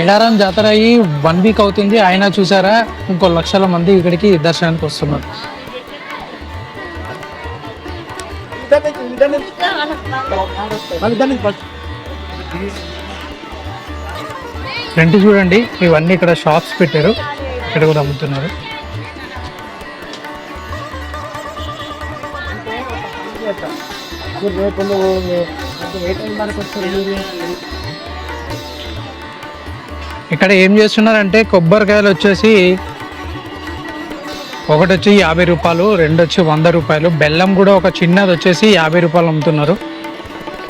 మేడారం జాతర అయ్యి one week అవుతుంది. అయినా చూసారా? ఇంకో లక్షల మంది ఇక్కడికి దర్శనానికి వస్తున్నారు. ఫ్రంట్ చూడండి. ఇవన్నీ ఇక్కడ షాప్స్ పెట్టారు. ఇక్కడ కూడా అమ్ముతున్నారు. ఇక్కడ ఏం చేస్తున్నారంటే కొబ్బరికాయలు వచ్చేసి ఒకటి వచ్చి యాభై రూపాయలు రెండు వచ్చి వంద రూపాయలు. బెల్లం కూడా ఒక చిన్నది వచ్చేసి యాభై రూపాయలు అమ్ముతున్నారు.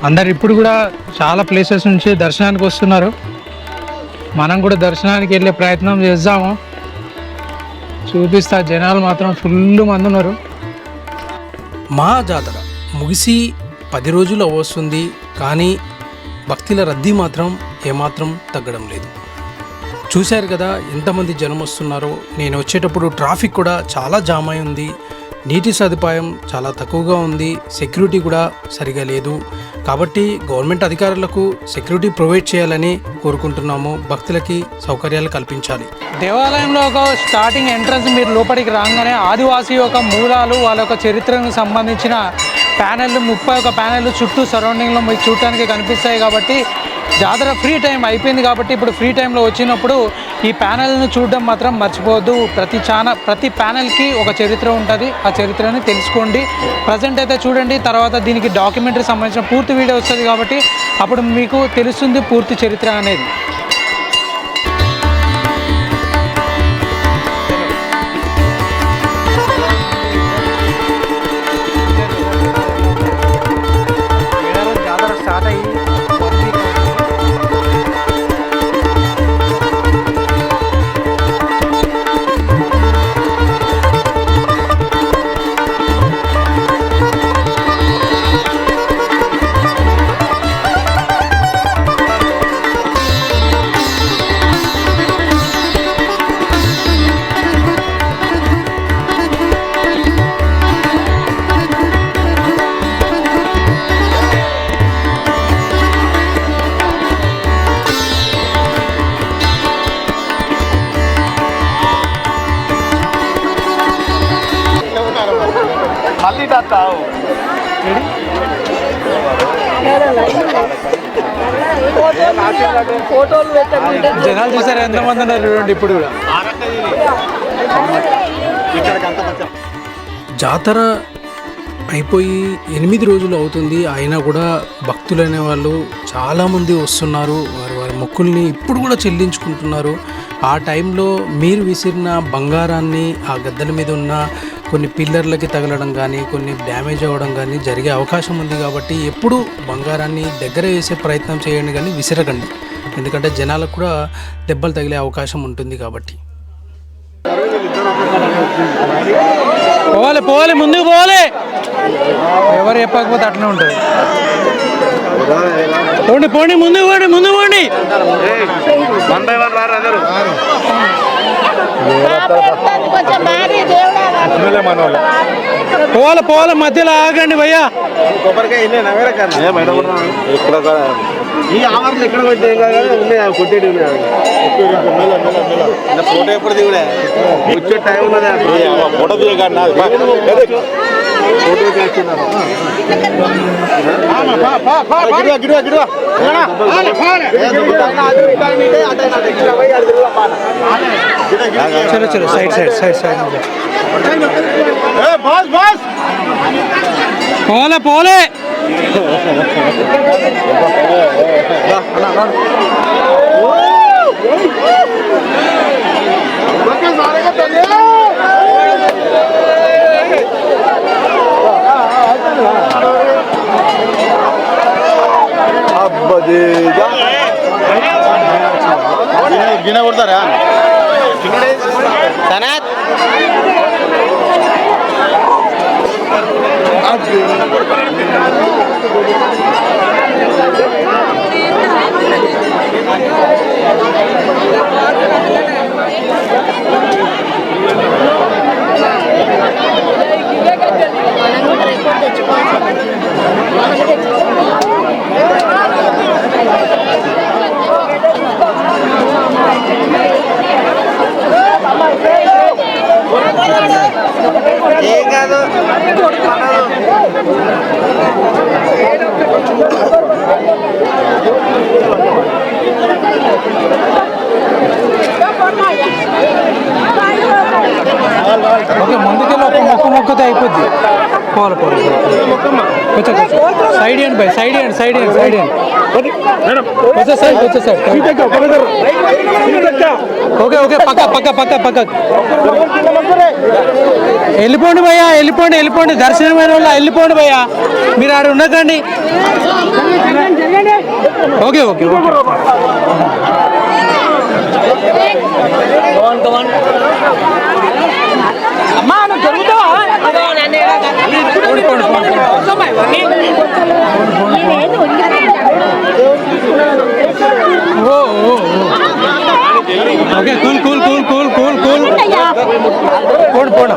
అందరు ఇప్పుడు కూడా చాలా ప్లేసెస్ నుంచి దర్శనానికి వస్తున్నారు. మనం కూడా దర్శనానికి వెళ్ళే ప్రయత్నం చేద్దాము. చూపిస్తా జనాలు మాత్రం ఫుల్ మంది ఉన్నారు. మా జాతర ముగిసి పది రోజులు వస్తుంది కానీ భక్తుల రద్దీ మాత్రం ఏమాత్రం తగ్గడం లేదు. చూశారు కదా ఎంతమంది జనం వస్తున్నారో. నేను వచ్చేటప్పుడు ట్రాఫిక్ కూడా చాలా జామ్ అయి ఉంది. నీటి సదుపాయం చాలా తక్కువగా ఉంది. సెక్యూరిటీ కూడా సరిగా లేదు. కాబట్టి గవర్నమెంట్ అధికారులకు సెక్యూరిటీ ప్రొవైడ్ చేయాలని కోరుకుంటున్నాము. భక్తులకి సౌకర్యాలు కల్పించాలి. దేవాలయంలో ఒక స్టార్టింగ్ ఎంట్రన్స్ మీరు లోపలికి రాగానే ఆదివాసీ యొక్క మూలాలు వాళ్ళ యొక్క చరిత్రకు సంబంధించిన ప్యానెల్ ముప్పై ఒక ప్యానెల్ చుట్టూ సరౌండింగ్లో మీకు చూడటానికి కనిపిస్తాయి కాబట్టి జాతర ఫ్రీ టైం అయిపోయింది కాబట్టి ఇప్పుడు ఫ్రీ టైంలో వచ్చినప్పుడు ఈ ప్యానెల్ను చూడడం మాత్రం మర్చిపోవద్దు. ప్రతి ఛానల్ ప్రతి ప్యానెల్కి ఒక చరిత్ర ఉంటుంది. ఆ చరిత్రని తెలుసుకోండి. ప్రజెంట్ అయితే చూడండి. తర్వాత దీనికి డాక్యుమెంటరీ సంబంధించిన పూర్తి వీడియో వస్తుంది కాబట్టి అప్పుడు మీకు తెలుస్తుంది పూర్తి చరిత్ర అనేది. చూడండి ఇప్పుడు కూడా. జాతర అయిపోయి ఎనిమిది రోజులు అవుతుంది. అయినా కూడా భక్తులనే వాళ్ళు చాలామంది వస్తున్నారు. వారి వారి మొక్కుల్ని ఇప్పుడు కూడా చెల్లించుకుంటున్నారు. ఆ టైంలో మీరు విసిరిన బంగారాన్ని ఆ గద్దెల మీద ఉన్న కొన్ని పిల్లర్లకి తగలడం కానీ కొన్ని డ్యామేజ్ అవ్వడం కానీ జరిగే అవకాశం ఉంది కాబట్టి ఎప్పుడు బంగారాన్ని దగ్గర వేసే ప్రయత్నం చేయండి కానీ విసిరకండి. ఎందుకంటే జనాలకు కూడా దెబ్బలు తగిలే అవకాశం ఉంటుంది కాబట్టి. పోవాలి పోవాలి ముందుకు పోవాలి. ఎవరు చెప్పకపోతే అట్లనే ఉంటుంది. పోండి పోండి ముందుకు పోండి ముందుకు పోండి. కొంచెం భారీ దేవుడా పోవాలి పోవాలి మధ్యలో ఆగండి భయ్యా. ఈ ఆవర్లు ఎక్కడ కొట్టే ఉన్నాయి కొట్టేటి ఉన్నాయి ఫోటో ఎప్పుడు దిగుడే వచ్చే టైం ఉన్నది ఫోటో దిగ చలో చలో సైడ్ సైడ్ సైడ్ సైడ్ పోలే না না ఓకే ఓకే పక్క పక్క పక్క పక్క. వెళ్ళిపోండి భయ్యా వెళ్ళిపోండి వెళ్ళిపోండి. దర్శనమైన వాళ్ళు వెళ్ళిపోండి భయ్యా. మీరు ఆడ ఉండకండి. Okay okay okay. అమ్మా నువ్వు జరుగుతావా పోండి, పోండి, పోండి, ఓ ఓ, ఓ. Okay cool cool cool cool cool cool పోండి పోండి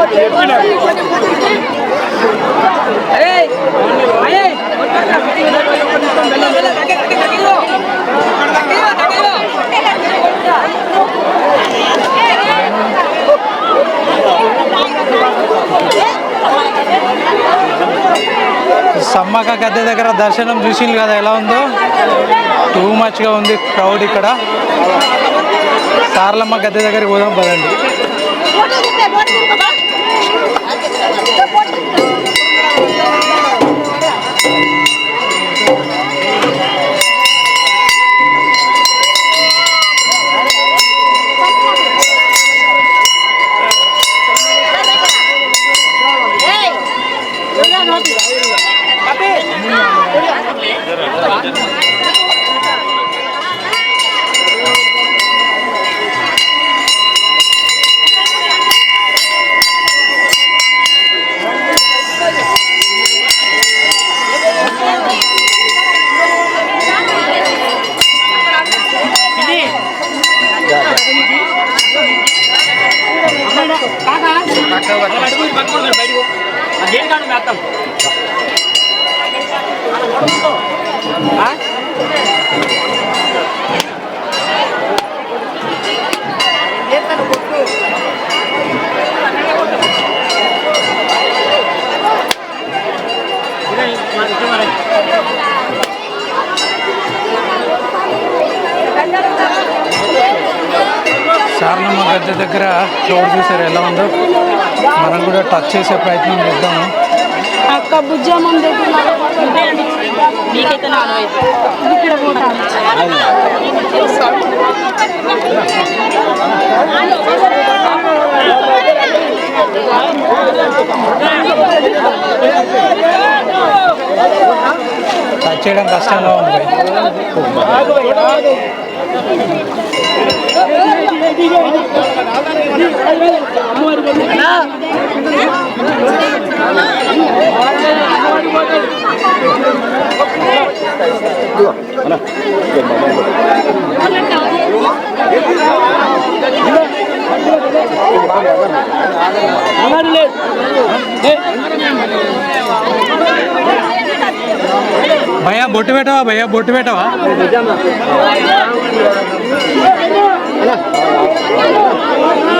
ఓకే, కొంచెం సమ్మక్క గద్దె దగ్గర దర్శనం చూసింది కదా ఎలా ఉందో? టూ మచ్గా ఉంది క్రౌడ్ ఇక్కడ. సార్లమ్మ గద్దె దగ్గరికి పోదాం పదండి. సారలమ్మ గద్దె దగ్గర క్రౌడ్ చూసారు ఎలా ఉందో మనం కూడా టచ్ చేసే ప్రయత్నం చేద్దాము. అక్క బుజ్జమ్మ టచ్ చేయడం కష్టంగా ఉంది. আমার భయ్యా బొట్టు పెట్టవా భయ్యా బొట్టు పెట్టవా?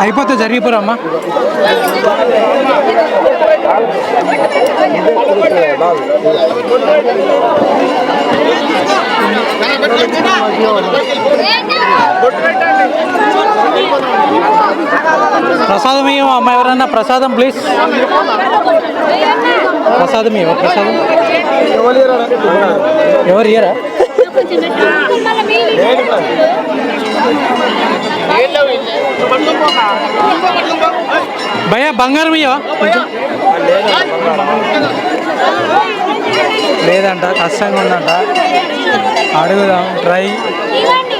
అయిపోతే జరిగిపోరమ్మా. ప్రసాదం ఇవ్వం అమ్మ ఎవరన్నా ప్రసాదం ప్లీజ్. ప్రసాదం ఇవ్వ ప్రసాదం. ఎవరు ఇయరా భయ్యా బంగారం లేదంట కష్టంగా ఉందంట. అడుగుదాం ట్రై.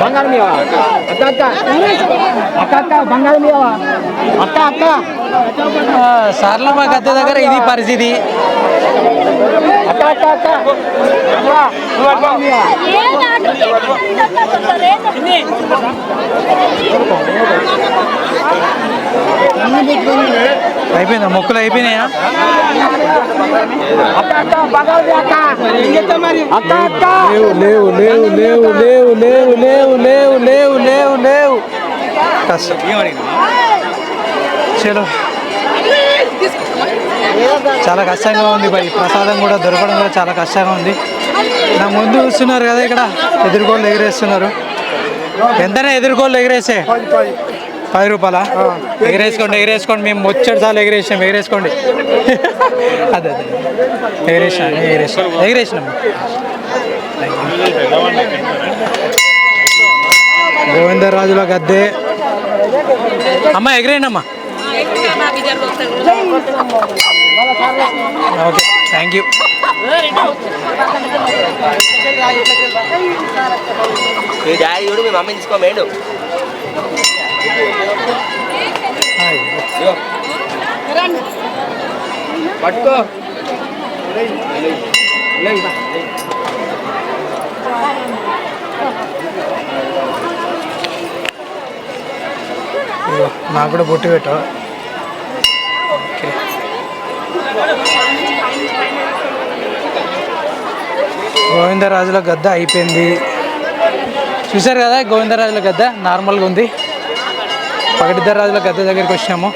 బంగారం ఇవ్వ అక్క అక్క. అక్క అక్క బంగారం ఇవ్వ అక్క. అక్క సార్లమ్మ గద్దె దగ్గర ఇది పరిస్థితి. అక్క అక్క అక్క. బంగారం అయిపోయిందా మొక్కులు అయిపోయినాయా లేవు లేవు లేవు లేవు లేవు లేవు లేవు లేవు లేవు లేవు లేవు కష్టం చలో చాలా కష్టంగా ఉంది మరి ప్రసాదం కూడా దొరకడం కూడా చాలా కష్టంగా ఉంది నా ముందు చూస్తున్నారు కదా ఇక్కడ ఎదుర్కోళ్ళు ఎగిరేస్తున్నారు ఎంతనే ఎదుర్కోళ్ళు ఎగిరేసే పది రూపాయల? ఎగిరేసుకోండి ఎగిరేసుకోండి. మేము వచ్చేటి సార్లు ఎగిరేసాం ఎగిరేసుకోండి. అదే అదే. ఎగిరేసినా ఎగిరేసినాం ఎగిరేసినాం. గోవిందరాజుల గద్దె. అమ్మ ఎగిరేయండి ఓకే థ్యాంక్ యూ. మీ డాడీ చూడు మీ మమ్మీ తీసుకోమేండు పట్టుకో. నాకు కూడా బొట్టు పెట్టు. ఓకే. గోవిందరాజుల గద్ద అయిపోయింది. చూసారు కదా గోవిందరాజుల గద్ద? నార్మల్గా ఉంది. పగటి రాజుల గద్ద దగ్గరికి వచ్చాము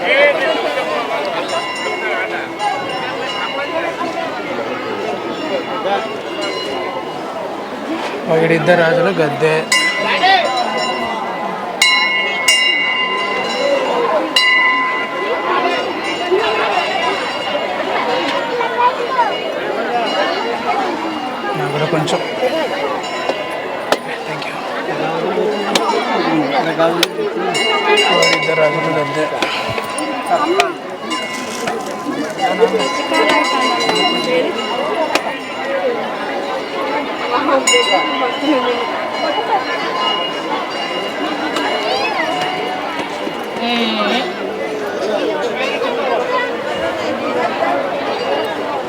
Hey, ఒకడిద్దరు రాజులు గద్దె కూడా కొంచెం. ఇద్దరు రాజులు గద్దె. Thank you.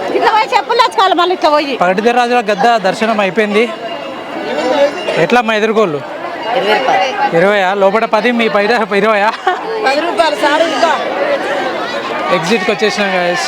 ఇట్లా పోయి చెప్పులు తెచ్చుకోవాలి మళ్ళీ ఇట్లా పోయి. పగటిద్దరు రాజుల గద్ద దర్శనం అయిపోయింది. ఎట్లా మా ఎదుర్కోళ్ళు ఇరవయా? లోపల పది మీ పైన ఇరవయా? ఎగ్జిట్కి వచ్చేసినాం గాయస్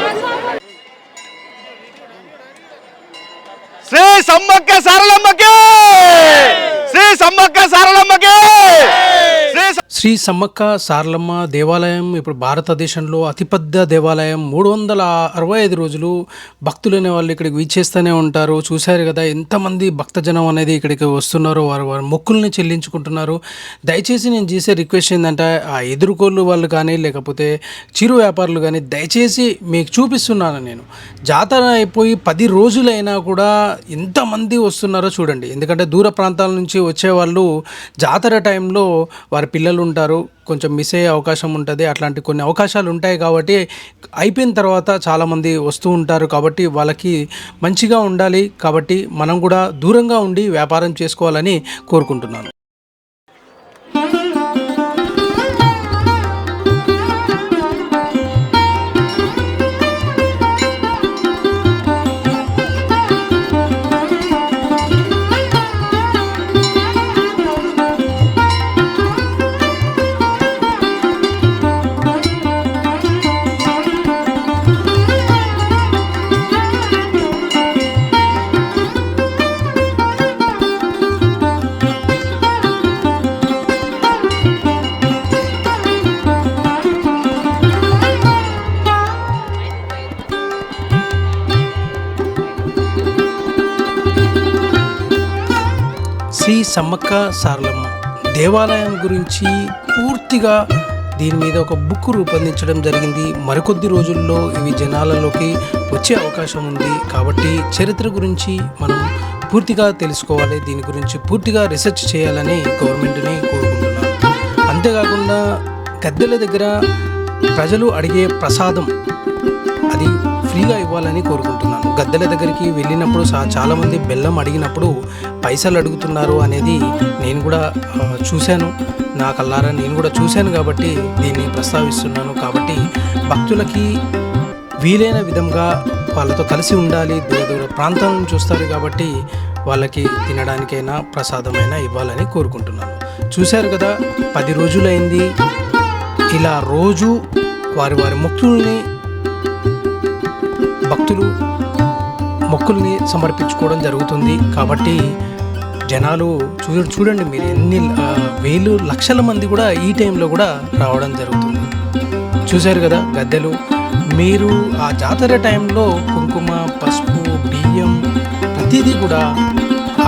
సమ్మక్క సారలమ్మకి! శ్రీ సమ్మక్క సారలమ్మకి! శ్రీ సమ్మక్క సారలమ్మ దేవాలయం ఇప్పుడు భారతదేశంలో అతిపెద్ద దేవాలయం. మూడు వందల అరవై ఐదు రోజులు భక్తులు అనే వాళ్ళు ఇక్కడికి వీచేస్తూనే ఉంటారు. చూశారు కదా ఎంతమంది భక్తజనం అనేది ఇక్కడికి వస్తున్నారో వారు వారి మొక్కుల్ని చెల్లించుకుంటున్నారు. దయచేసి నేను చేసే రిక్వెస్ట్ ఏంటంటే ఆ ఎదుర్కోళ్ళు వాళ్ళు కానీ లేకపోతే చిరు వ్యాపారులు కానీ దయచేసి మీకు చూపిస్తున్నాను నేను. జాతర అయిపోయి పది రోజులైనా కూడా ఎంతమంది వస్తున్నారో చూడండి. ఎందుకంటే దూర ప్రాంతాల నుంచి వచ్చేవాళ్ళు జాతర టైంలో వారి పిల్లలు ఉంటారు కొంచెం మిస్ అయ్యే అవకాశం ఉంటుంది. అట్లాంటి కొన్ని అవకాశాలు ఉంటాయి కాబట్టి అయిపోయిన తర్వాత చాలామంది వస్తూ ఉంటారు కాబట్టి వాళ్ళకి మంచిగా ఉండాలి కాబట్టి మనం కూడా దూరంగా ఉండి వ్యాపారం చేసుకోవాలని కోరుకుంటున్నాను. సమ్మక్క సారలమ్మ. దేవాలయం గురించి పూర్తిగా దీని మీద ఒక బుక్ రూపొందించడం జరిగింది. మరికొద్ది రోజుల్లో ఇవి జనాలలోకి వచ్చే అవకాశం ఉంది. కాబట్టి చరిత్ర గురించి మనం పూర్తిగా తెలుసుకోవాలి. దీని గురించి పూర్తిగా రీసెర్చ్ చేయాలని గవర్నమెంట్ని కోరుకుంటున్నాను. అంతేకాకుండా గద్దెల దగ్గర ప్రజలు అడిగే ప్రసాదం అది ఫ్రీగా ఇవ్వాలని కోరుకుంటున్నాను. గద్దెల దగ్గరికి వెళ్ళినప్పుడు చాలామంది బెల్లం అడిగినప్పుడు పైసలు అడుగుతున్నారు అనేది నేను కూడా చూశాను. నా కల్లారా నేను కూడా చూశాను కాబట్టి దీన్ని ప్రస్తావిస్తున్నాను. కాబట్టి భక్తులకి వీలైన విధంగా వాళ్ళతో కలిసి ఉండాలి. దూర దూర ప్రాంతాల చూస్తారు కాబట్టి వాళ్ళకి తినడానికైనా ప్రసాదమైనా ఇవ్వాలని కోరుకుంటున్నాను. చూశారు కదా పది రోజులైంది. ఇలా రోజు వారి వారి ముక్తుల్ని భక్తులు మొక్కుల్ని సమర్పించుకోవడం జరుగుతుంది. కాబట్టి జనాలు చూ చూడండి మీరు ఎన్ని వేలు లక్షల మంది కూడా ఈ టైంలో కూడా రావడం జరుగుతుంది. చూశారు కదా గద్దెలు. మీరు ఆ జాతర టైంలో కుంకుమ పసుపు బియ్యం ప్రతిదీ కూడా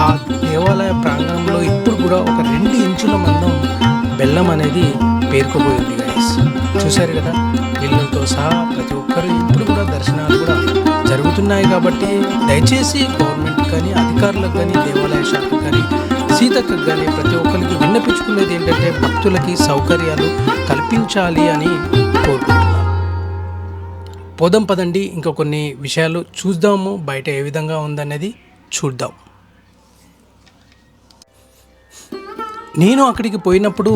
ఆ దేవాలయ ప్రాంగణంలో ఇప్పుడు కూడా ఒక రెండు ఇంచుల మందం బెల్లం అనేది పేర్కోబోయింది గైస్ చూశారు కదా పిల్లలతో సహా ప్రతి ఒక్కరు ఇప్పుడు కూడా దర్శనాలు కూడా జరుగుతున్నాయి కాబట్టి దయచేసి గవర్నమెంట్ కానీ అధికారులకు కానీ దేవాలయ శాఖకు కానీ సీతక్కకు కానీ ప్రతి ఒక్కరికి విన్నపించుకునేది ఏంటంటే భక్తులకి సౌకర్యాలు కల్పించాలి అని కోరుకుంటున్నాను పోదాం పదండి ఇంకా కొన్ని విషయాలు చూద్దాము బయట ఏ విధంగా ఉందనేది చూద్దాం. నేను అక్కడికి పోయినప్పుడు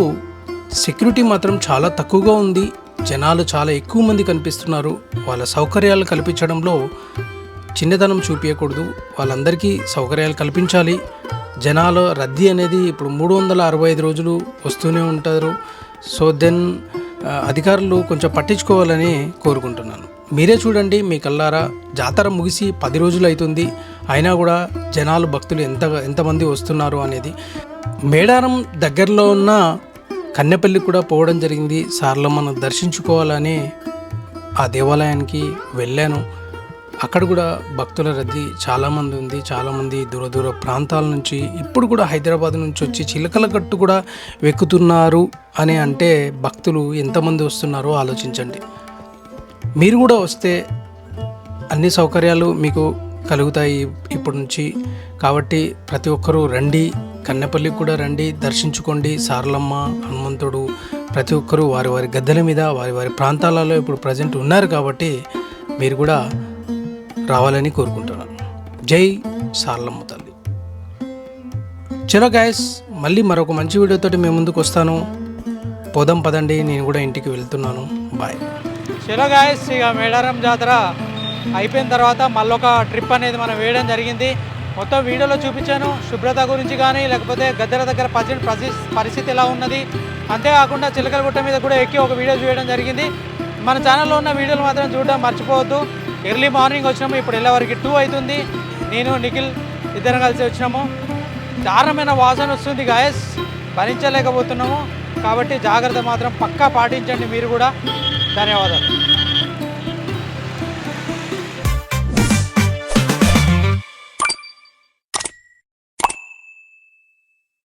సెక్యూరిటీ మాత్రం చాలా తక్కువగా ఉంది. జనాలు చాలా ఎక్కువ మంది కనిపిస్తున్నారు. వాళ్ళ సౌకర్యాలు కల్పించడంలో చిన్నతనం చూపించకూడదు వాళ్ళందరికీ సౌకర్యాలు కల్పించాలి. జనాలు రద్దీ అనేది ఇప్పుడు మూడు వందల అరవై ఐదు రోజులు వస్తూనే ఉంటారు. సో దెన్ అధికారులు కొంచెం పట్టించుకోవాలని కోరుకుంటున్నాను. మీరే చూడండి మీ కల్లారా జాతర ముగిసి పది రోజులు అవుతుంది అయినా కూడా జనాలు భక్తులు ఎంత ఎంతమంది వస్తున్నారు అనేది. మేడారం దగ్గరలో ఉన్న కన్నెపల్లి కూడా పోవడం జరిగింది. సార్లమ్మను దర్శించుకోవాలని ఆ దేవాలయానికి వెళ్ళాను. అక్కడ కూడా భక్తుల రద్దీ చాలామంది ఉంది. చాలామంది దూర దూర ప్రాంతాల నుంచి ఇప్పుడు కూడా హైదరాబాద్ నుంచి వచ్చి చిలకల గట్టు కూడా వెక్కుతున్నారు అని అంటే భక్తులు ఎంతమంది వస్తున్నారో ఆలోచించండి. మీరు కూడా వస్తే అన్ని సౌకర్యాలు మీకు కలుగుతాయి ఇప్పటి నుంచి. కాబట్టి ప్రతి ఒక్కరూ రండి. కన్నెపల్లికి కూడా రండి దర్శించుకోండి. సారలమ్మ హనుమంతుడు ప్రతి ఒక్కరూ వారి వారి గద్దెల మీద వారి వారి ప్రాంతాలలో ఇప్పుడు ప్రజెంట్ ఉన్నారు కాబట్టి మీరు కూడా రావాలని కోరుకుంటున్నాను. జై సారలమ్మ తల్లి. చలో గాయస్ మళ్ళీ మరొక మంచి వీడియోతోటి మేము ముందుకు వస్తాను. పోదాం పదండి నేను కూడా ఇంటికి వెళ్తున్నాను. బాయ్ చలో గాయస్ ఇక మేడారం జాతర అయిపోయిన తర్వాత మళ్ళొక ట్రిప్ అనేది మనం వేయడం జరిగింది. మొత్తం వీడియోలో చూపించాను. శుభ్రత గురించి కానీ లేకపోతే గద్దెల దగ్గర ప్రజెంట్ పరిస్థితి పరిస్థితి ఎలా ఉన్నది. అంతేకాకుండా చిలకల గుట్ట మీద కూడా ఎక్కి ఒక వీడియో చూడడం జరిగింది. మన ఛానల్లో ఉన్న వీడియోలు మాత్రం చూడడం మర్చిపోవద్దు. ఎర్లీ మార్నింగ్ వచ్చినాము ఇప్పుడు వెళ్ళేవరకు టూ అవుతుంది. నేను నిఖిల్ ఇద్దరం కలిసి వచ్చినాము. దారుణమైన వాసన వస్తుంది గాయస్. భరించలేకపోతున్నాము. కాబట్టి జాగ్రత్త మాత్రం పక్కా పాటించండి మీరు కూడా. ధన్యవాదాలు.